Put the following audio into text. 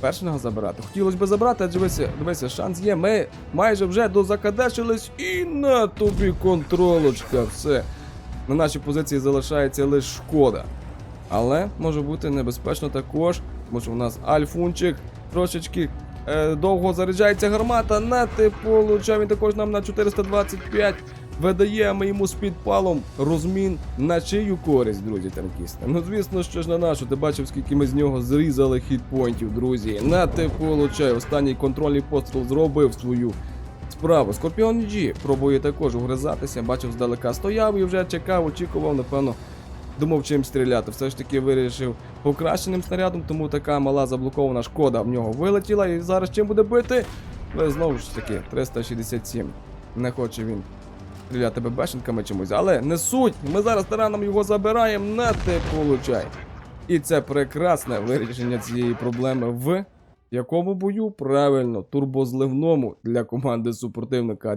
Першого забирати. Хотілося б забрати, адже дивися, дивися, шанс є. Ми майже вже дозакадешились і на тобі контролочка. Все. На нашій позиції залишається лише шкода. Але може бути небезпечно також, тому що у нас альфунчик трошечки е, довго заряджається гармата. На ти получав він також нам на 425 видає, а ми йому з підпалом розмін на чию користь, друзі, танкісти. Ну звісно, що ж на нашу. Ти бачив, скільки ми з нього зрізали хітпойнтів, друзі. На ти получай. Останній контрольний постріл зробив свою справу. Скорпіон G пробує також угризатися. Бачив здалека стояв і вже чекав, очікував, напевно. Думав, чим стріляти. Все ж таки вирішив покращеним снарядом, тому така мала заблокована шкода в нього вилетіла. І зараз чим буде бити? Але знову ж таки, 367. Не хоче він стріляти бебешенками чомусь. Але не суть. Ми зараз тараном його забираємо, на те получай. І це прекрасне вирішення цієї проблеми в якому бою? Правильно, турбозливному для команди супротивника.